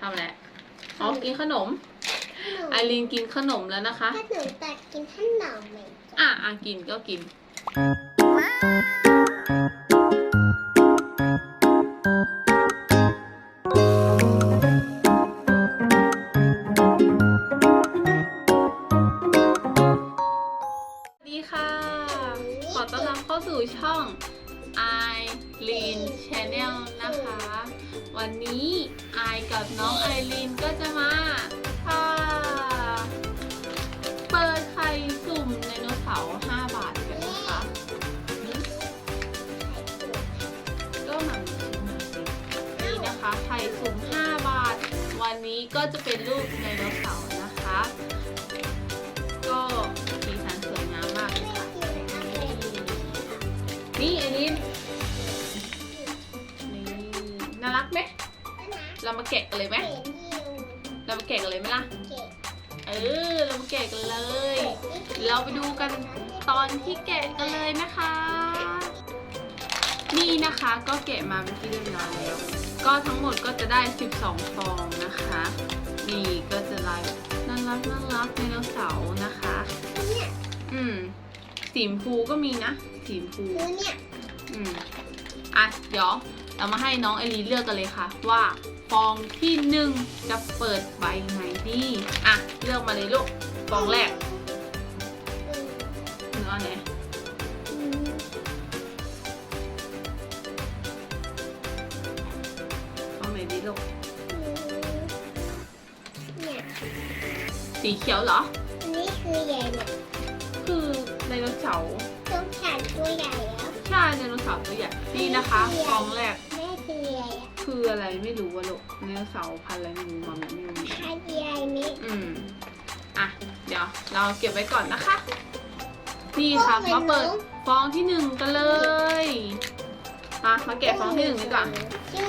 ทำอะไรอ๋อกินขนมไอรีนกินขนมแล้วนะคะถ้าหนูตัดกินขนมไหมจ๊ะอะอะกินก็กิน ไอรีนก็จะมา แกะกันเลยไหมเห็นอยู่เรามาแกะกันเลยไหมล่ะเก็บเออ เรามาแกะกันเลย เราไปดูกันตอนที่แกะกันเลยนะคะ นี่นะคะก็แกะมาเป็นที่เรียบร้อยแล้ว ก็ทั้งหมดก็จะได้ 12 ฟองนะคะ นี่ก็จะลายน่ารักน่ารักไดโนเสาร์นะคะเนี่ยอืม สีชมพูก็มีนะ สีชมพูคือเนี่ยอืมอะ เดี๋ยวเรามาให้น้องไอรีนเลือกกันเลยค่ะว่า ฟองที่หนึ่งจะเปิดใบไหนดีอะเลือกมาเลยลูกฟองแรกเนื้อไหนอืมฟองไหนดีลูกเนี่ยสีเขียวเหรอ อันนี้คือใหญ่เนี่ยคือไดโนเสาร์ต้องขาดตัวใหญ่แล้ว ใช่ไดโนเสาร์ตัวใหญ่นี่นะคะฟองแรก คืออะไรไม่รู้ว่าลูกไดโนเสาร์พันธุ์อะไรไม่รู้มันไม่รู้ขาดใหญ่นี้อืมอะ เดี๋ยวเราเก็บไว้ก่อนนะคะ นี่ค่ะมาเปิดฟองที่หนึ่งกันเลย มามาแกะฟองที่หนึ่งดีกว่าชื่อ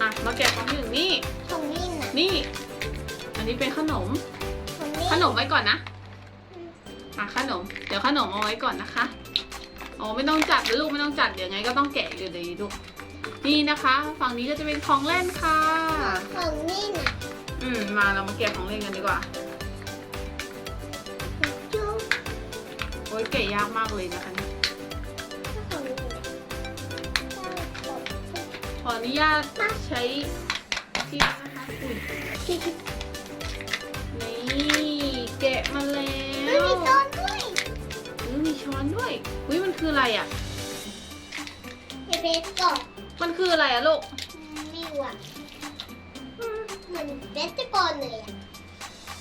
อะมาแกะฟองที่หนึ่งนี่ ของนี่น่ะนี่ อันนี้เป็นขนมของนี่ขนมไว้ก่อนนะ อะขนม เดี๋ยวขนมเอาไว้ก่อนนะคะ อ๋อไม่ต้องจัดนะลูกไม่ต้องจัดเดี๋ยวไงก็ต้องแกะอยู่ดีลูกนี่นะคะ ฝั่งนี้ก็จะเป็นของเล่นค่ะ ของนี่น่ะอืมมาเรามาแกะของเล่นกันดีกว่าจุ๊บโอ้ยแกะยากมากเลยนะคะเนี่ยของนี่น่ะขออนุญาตใช้ที่นะคะอุ้ยนี่แกะมาแล้ไม่วมีต้นด้วยอุ้ยมี ช้อนด้วยอุ้ยมันคืออะไรอะ เบสก่อนมันคืออะไรอะลูก ไม่รู้อะเหมือนเบสบอลเลยอะ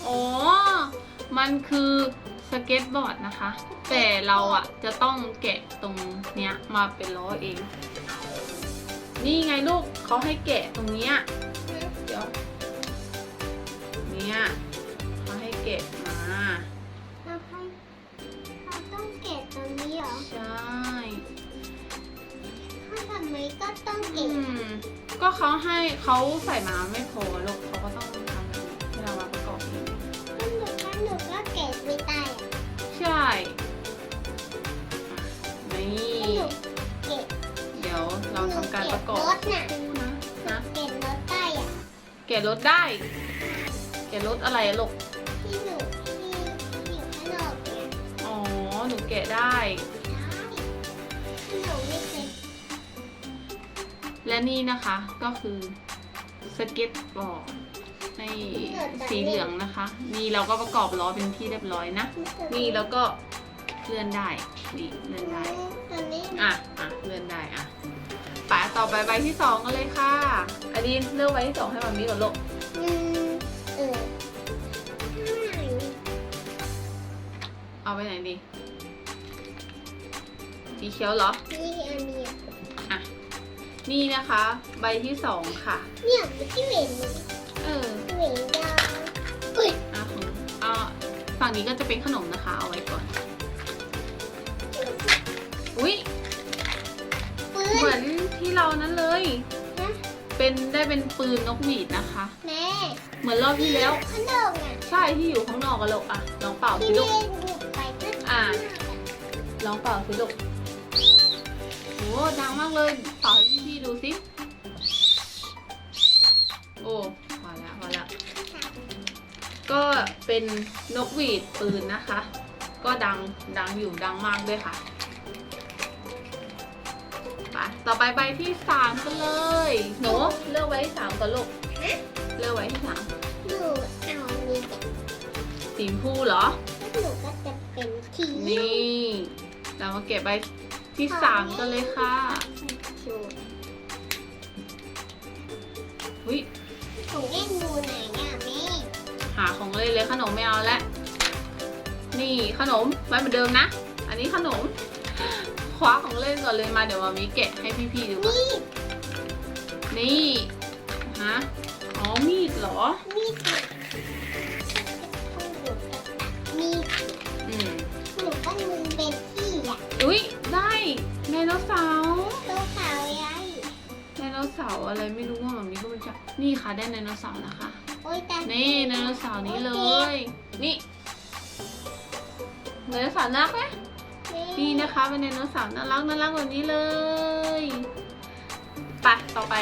อ๋อ มันคือสเก็ตบอร์ดนะคะ แต่เราอะจะต้องแกะตรงเนี้ยมาเป็นล้อเอง นี่ไงลูกเขาให้แกะตรงเนี้ย เดี๋ยว เนี่ยเขาให้แกะ ต้องอืเก็บมก็เขาให้เขาใส่มาไม่พอลูกเขาก็ต้องทำแบบนี้ให้เรามาประกอบเองถ้าหนูถ้าหนูก็เก็บไม่ได้อะใช่อะนี่ถ้าหนูเก็บเดี๋ยวเราทำการประกอบรถน่ะดูนะนะเก็บรถได้อะแกะรถได้แกะรถอะไรอะลูกที่หนูที่ที่อยู่ข้างนอกเนี่ยอ๋อหนูแกะได้ และนี่นะคะก็คือสเก็ตบอร์ดในสีเหลืองนะคะ นี่เราก็ประกอบล้อเป็นที่เรียบร้อยนะ นี่แล้วก็เลื่อนได้ นี่เลื่อนได้ตอนนี้อะอะเลื่อนได้อะไปต่อไปใบที่สองกันเลยค่ะอดีนเลือกใบที่สองให้มันมีก่อนลูกอืมเออไม่เอาไปไหนดีสีเขียวเหรอนี่อันนี้อะ นี่นะคะ ใบที่สองค่ะ เนี่ยมันที่เหวนเลยเออเหวนยาวอุ้ยอะของอะฝั่งนี้ก็จะเป็นขนมนะคะ เอาไว้ก่อน อุ๊ยปืเหมือนนที่เรานั้นเลย นะเป็นได้เป็นปืนนกหวีดนะคะ แม่เหมือนรอบที่แล้ว ขนมอะใช่ที่อยู่ข้างนอกกันลูกอะลองเป่าที่สิเรีลูกยนบุกไปก็อ่าลองเป่าสิลูกโอ้ดังมากเลยเป่าให้ พี่ดูสิ โอ้พอแล้วพอแล้ว ก็เป็นนกหวีดปืนนะคะ ก็ดังดังอยู่ดังมากด้วยค่ะไปต่อไปใบที่สามกันเลย หนูเลือกไว้ที่สามก็ลูกเลือกไว้ที่สามหนูเอมีสีชมพูเหรอหนูก็จะเป็นทีนี่ เรามาเก็บใบที่สามกันเลยค่ะ ชูวิของเล่นดูไหนอะแม่หาของเล่นเลยขนมไม่เอาแล้วนี่ขนมไว้เหมือนเดิมนะ อันนี้ขนม คว้าของเล่นก่อนเลยมาเดี๋ยวมามีแกะให้พี่ๆดูก่อนนี่นี่ฮะอ๋อมีดเหรอนี่คือของหนูก็มีอืมหนูก็มือเป็นที่อะอุ้ยได้ไดโนเสาร์ สาร์อะไรไม่รู้ว่ามันมีก็มันจะนี่ค่ะได้ไดโนเสาร์นะคะ โอ้ยตานี่ไดโนเสาร์นี้เลย นี่ไดโนเสาร์น่ารักไหมนี่นะคะเป็นไดโนเสาร์น่ารักน่ารักแบบนี้เลยไปต่อไป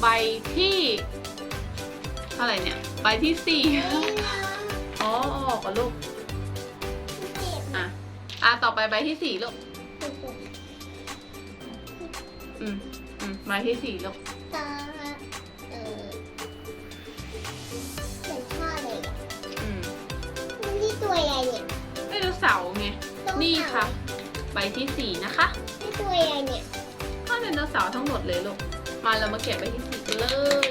ใบที่เท่าไหร่เนี่ยใบที่สี่เฮ้ยน้องอ๋อเอาออกก่อนลูกเจ็บอะอะต่อไปใบที่สี่ลูกอืมอืมใบที่สี่ลูก เสาร์ไงตัวนี่ค่ะ ใบที่สี่นะคะนี่ตัวใหญ่เนี่ยก็ไดโนเสาร์ทั้งหมดเลยลูก มาเรามาเก็บใบที่สี่กันเลย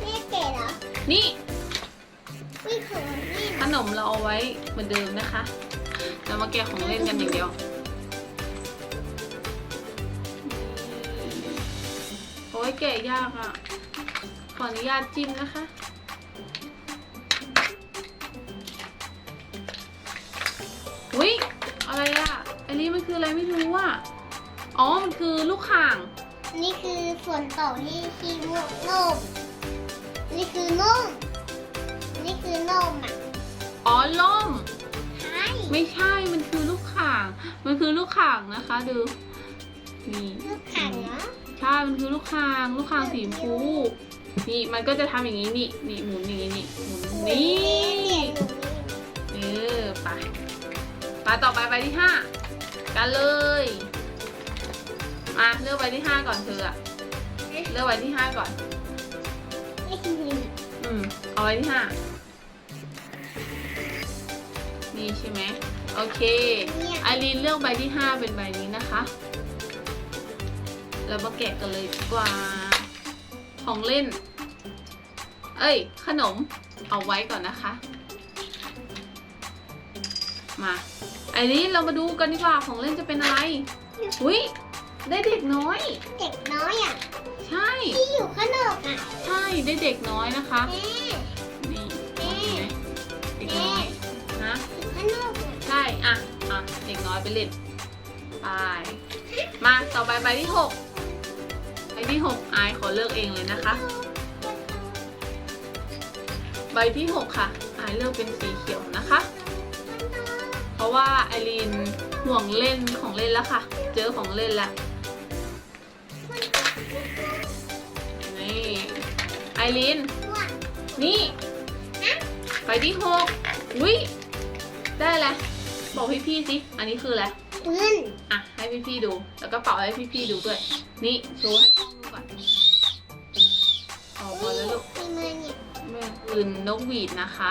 แม่เก๋เหรอ นี่วิของนี่ขนมเราเอาไว้เหมือนเดิมนะคะ เรามาแกะของเล่นกันอย่างเดียว โอ้ยแกะยากอะ ขออนุญาตจิ้มนะคะ คืออะไรไม่รู้อะ อ๋อ มันคือลูกข่าง นี่คือส่วนต่อที่ที่นมนมนี่คือนมนี่คือนมอะอ๋อล่ม ใช่ไม่ใช่ มันคือลูกข่าง มันคือลูกข่างนะคะ ดู นี่ ลูกขังเนาะใช่ มันคือลูกข่าง ลูกข่างสีชมพู นี่ มันก็จะทำอย่างนี้นี่ นี่หมุนอย่างนี้นี่ หมุนนี่ เออ ไป ไปต่อไปใบที่ห้า กันเลย มาเลือกใบที่ห้าก่อนเธออะเลือกใบที่ห้าก่อน อืมเอาไว้ที่ห้านี่ใช่ไหมโอเคไอรีนเลือกใบที่ห้าเป็นใบนี้นะคะแล้วมาแกะกันเลยดีกว่า ของเล่น เอ้ย ขนมเอาไว้ก่อนนะคะ มา อรีนเรามาดูกันดีกว่าของเล่นจะเป็นอะไร อุ้ยได้เด็กน้อย เด็กน้อยอะ ใช่ ที่อยู่ข้างนอกอะใช่ได้เด็กน้อยนะคะ แม่นี่แม่เห็นไหมเด็กน้อยนะอยู่ข้างนอกอะใช่อะอะเด็กน้อยไปเล่นไปมาต่อไปใบที่หกใบที่หกอายขอเลือกเองเลยนะคะ ใบที่หกค่ะอายเลือกเป็นสีเขียวนะคะ เพราะว่าไอรีนห่วงเล่นของเล่นแล้วค่ะ เจอของเล่นแล้วนี่ไอรีนว่านี่ใบที่หกอุ้ยได้แล้วบอกพี่ๆสิ อันนี้คืออะไรปืนอะ ให้พี่ๆดู แล้วก็เป่าให้พี่ๆดูด้วย นี่โชว์ให้กล้องดูก่อนเอาพอแล้วลูกมีมาเนี่ยแม่ปืนนกหวีดนะคะ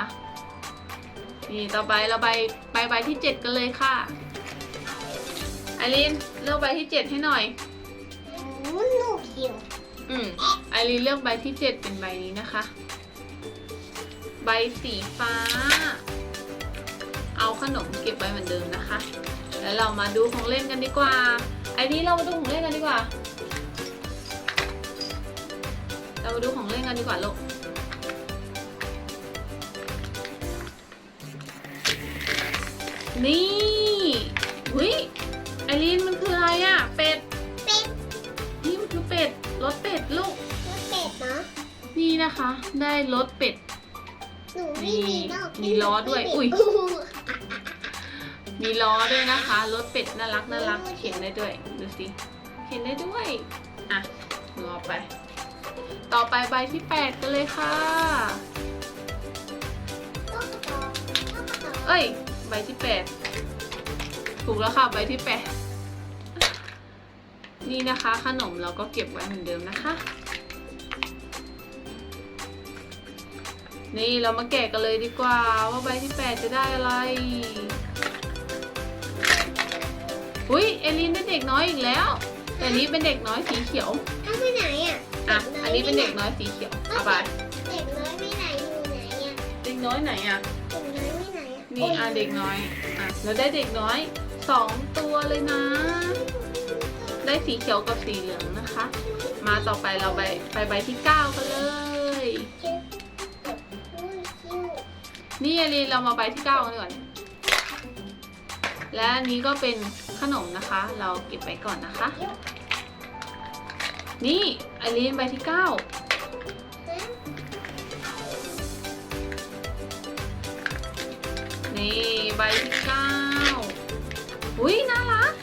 นี่ต่อไปเราไปไปใบที่เจ็ดกันเลยค่ะไอรินเลือกใบที่เจ็ดให้หน่อยหนูหนูเขียวอืมไอรินเลือกใบที่เจ็ดเป็นใบนี้นะคะ ใบสีฟ้า เอาขนมเก็บไว้เหมือนเดิมนะคะ แล้วเรามาดูของเล่นกันดีกว่า ไอ้นี้เรามาดูของเล่นกันดีกว่า เรามาดูของเล่นกันดีกว่าลูก นี่หุยไอรีนมันคืออะไรอะ่ะเป็ด เป็ดนี่มันคือเป็ด รถเป็ดลูกแล้วเป็ดเนาะนี่นะคะ ได้รถเป็ด หนูไม่มีนอกมีล้อด้วยอุ้ย มีล้อด้วยนะคะ รถเป็ดน่ารักน่ารัก เข็นได้ด้วย ดูสิ เข็นได้ด้วย อะรอไป ต่อไปใบที่แปดกันเลยค่ะต้องกระบอกเอ้ย ใบที่แปดถูกแล้วค่ะใบที่แปดนี่นะคะขนมเราก็เก็บไว้เหมือนเดิมนะคะ นี่เรามาแกะกันเลยดีกว่า ว่าใบที่แปดจะได้อะไรอุ้ยเอลินได้เด็กน้อยอีกแล้ว แต่อันนี้เป็นเด็กน้อยสีเขียวเอาไปไหนอะอะอันนี้เป็นเด็กน้อยสีเขียวเอาไปเด็กน้อยไปไหนอยู่ไหนอะเด็กน้อยไหนอะเด็กน้อยไปไหนอะ นี่อะเด็กน้อยอะเราได้เด็กน้อยสองตัวเลยนะ ได้สีเขียวกับสีเหลืองนะคะ มาต่อไปเราไปไปใบที่เก้ากันเลย นี่อลีเรามาใบที่เก้ากันก่อนและอันนี้ก็เป็นขนมนะคะ เราเก็บไว้ก่อนนะคะ นี่อลีนใบที่เก้า นี่ใบที่เก้าอุ้ยน่ารัก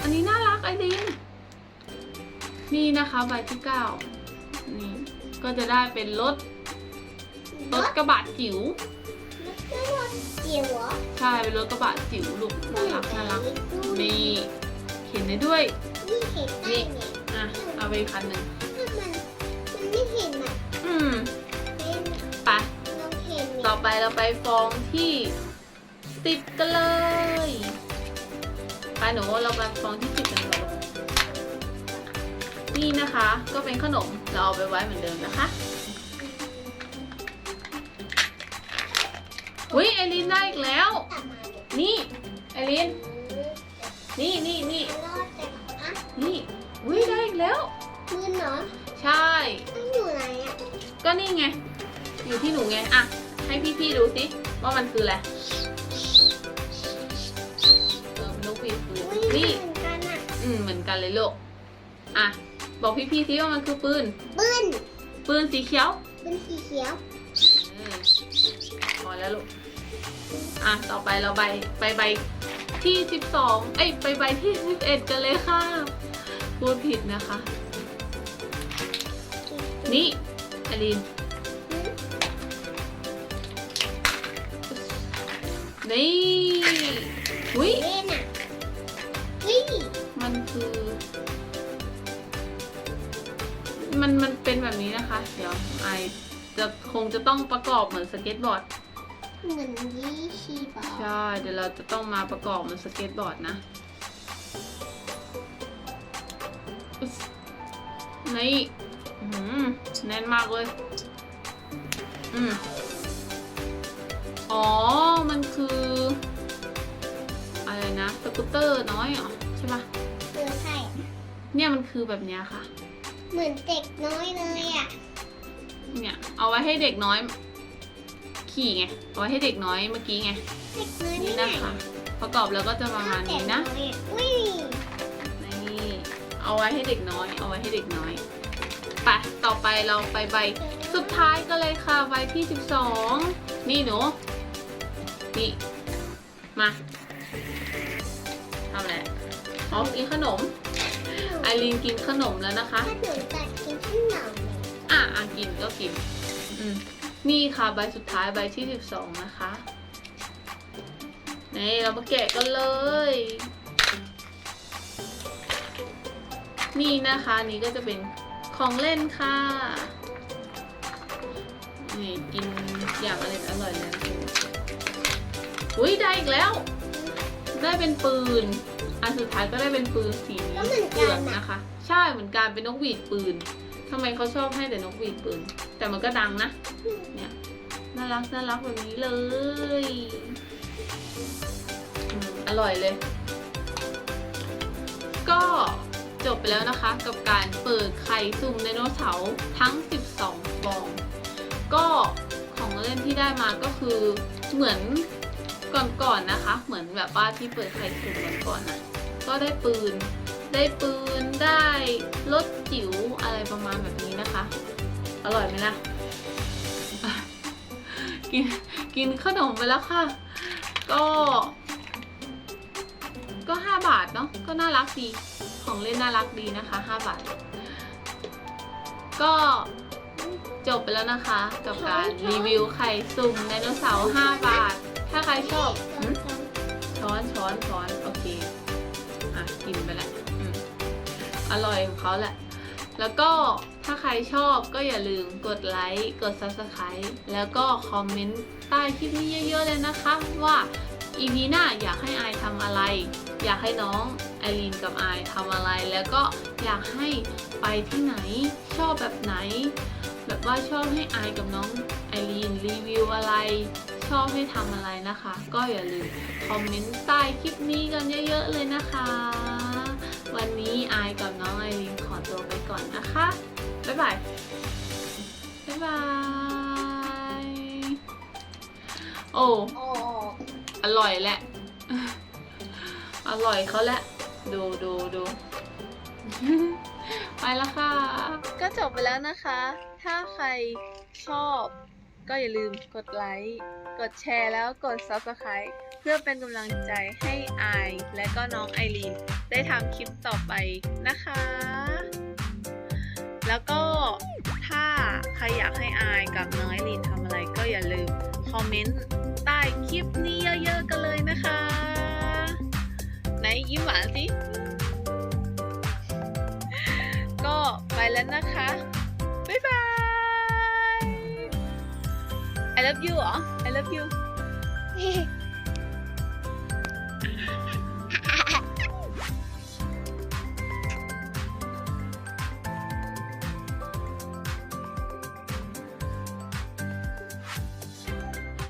อันนี้น่ารักไอริน นี่นะคะใบที่เก้านี่ก็จะได้เป็นรถรถกระบะจิ๋วรถเกี่ยวเหรอใช่เป็นรถกระบะจิ๋วลูกน่ารักน่ารักนี่เขียนได้ด้วยนี่เห็นได้ไงอะเอาไปอีกคันหนึ่งถ้ามันมันไม่เห็นอะอืมเป็นไปเราเห็นต่อไปเราไปฟองที่ สิบกันเลยไปหนูเราไปฟองที่สิบกันเลยนี่นะคะก็เป็นขนมเราเอาไปไว้เหมือนเดิมนะคะอุ้ยไอรินได้อีกแล้วตัดมาดินี่ไอรินนี่นี่นี่รอดแต่อะนี่อุ้ยได้อีกแล้วมือเหรอใช่ต้องอยู่ไหนอะก็นี่ไง อยู่ที่หนูไงอะให้พี่ๆดูสิว่ามันคืออะไร วีดปืนอุ้ยนี่ เหมือนกันอะอืมเหมือนกันเลยลูก อะ บอกพี่ๆสิว่ามันคือปืนปืนปืนสีเขียวปืนสีเขียวเออพอแล้วลูก อะ ต่อไปเราไปไปใบที่สิบสองเอ้ยไปใบที่สิบเอ็ดกันเลยค่ะ พูดผิดนะคะ นี่อลิน นี่ อุ้ย เล่นอะอุ้ย มันคือ มันมันเป็นแบบนี้นะคะ เดี๋ยวไอจะคงจะต้องประกอบเหมือนสเก็ตบอร์ด เหมือนยี่ชีบอใช่ เดี๋ยวเราจะต้องมาประกอบเหมือนสเก็ตบอร์ดนะอุ๊ยนี่อื้อหือแน่นมากเลย อืมอ๋อ มันคือ อะไรนะ สกูตเตอร์น้อยเหรอ ใช่ปะเออใช่ เนี่ยมันคือแบบเนี้ยค่ะ เหมือนเด็กน้อยเลยอะ เนี่ยเอาไว้ให้เด็กน้อย ขี่ไงเอาไว้ให้เด็กน้อยเมื่อกี้ไงเด็กน้อยนี่ไม่ไหนนะคะ ประกอบแล้วก็จะประมาณนี้นะเด็กอยออุ้ยนี่เอาไว้ให้เด็กน้อย เอาไว้ให้เด็กน้อยไปต่อไปเราไปใบสุดท้ายก็เลยค่ะใบที่ 12 นี่หนูนี่มาทำแหละอ๋อกินขนม ไอรีนกินขนมแล้วนะคะ ถ้าหนูตัดกินขนมเลยอะอะกินก็กินอืมนี่ค่ะใบสุดท้ายใบที่12นะคะนี่เรามาแกะกันเลย นี่นะคะนี่ก็จะเป็นของเล่นค่ะ นี่กินอย่างอร่อยอร่อยเลยอุ้ยได้อีกแล้ว ได้เป็นปืน อันสุดท้ายก็ได้เป็นปืนสีเหลืองนะคะ ใช่เหมือนกันเป็นนกหวีดปืนทำไมเขาชอบให้แต่นกหวีดปืน แต่มันก็ดังนะ เนี่ยน่ารักน่ารักแบบนี้เลยอืมอร่อยเลย ก็จบไปแล้วนะคะ กับการเปิดไข่สุ่มไดโนเสาร์ทั้ง 12 ฟอง ก็ของเล่นที่ได้มาก็คือเหมือนก่อนๆนะคะ เหมือนแบบว่าที่เปิดไข่สุ่มก่อนๆนะ ก็ได้ปืน ได้ปืนได้รถจิ๋วอะไรประมาณแบบนี้นะคะ อร่อยไหมล่ะอะ กินกินขนมไปแล้วค่ะ ก็ ก็ 5 บาทเนาะก็น่ารักดี ของเล่นน่ารักดีนะคะ 5 บาท ก็จบไปแล้วนะคะ กับการรีวิวไข่สุ่มไดโนเสาร์5บาท ถ้าใครชอบหืมช้อนช้อนช้อน อร่อยของเขาแหละ แล้วก็ถ้าใครชอบก็อย่าลืมกดไลค์กด subscribe แล้วก็คอมเมนต์ใต้คลิปนี้เยอะๆเลยนะคะ ว่าอีพีหน้าอยากให้อายทำอะไร อยากให้น้องไอรีนกับอายทำอะไร แล้วก็อยากให้ไปที่ไหนชอบแบบไหน แบบว่าชอบให้อายกับน้องไอรีนรีวิวอะไร ชอบให้ทำอะไรนะคะ ก็อย่าลืมคอมเมนต์ใต้คลิปนี้กันเยอะๆเลยนะคะ วันนี้อายกับน้องไอรีนขอตัวไปก่อนนะคะ บ๊ายบาย บ๊ายบาย โอ้ โอ้อร่อยแหละ อร่อยเขาแหละ ดูดูดู ไปแล้วค่ะ ก็จบไปแล้วนะคะ ถ้าใครชอบ ก็อย่าลืมกดไลค์ กดแชร์แล้วกด subscribe พื่อเป็นกำลังใจให้อายและก็น้องไอรีนได้ทำคลิปต่อไปนะคะ แล้วก็ถ้าใครอยากให้อายกับน้องไอรีนทำอะไรก็อย่าลืมคอมเมนต์ใต้คลิปนี้เยอะๆกันเลยนะคะ ไหนยิ้มหวานสิ ก็ไปแล้วนะคะ บ๊ายบาย I love you เหรอ I love you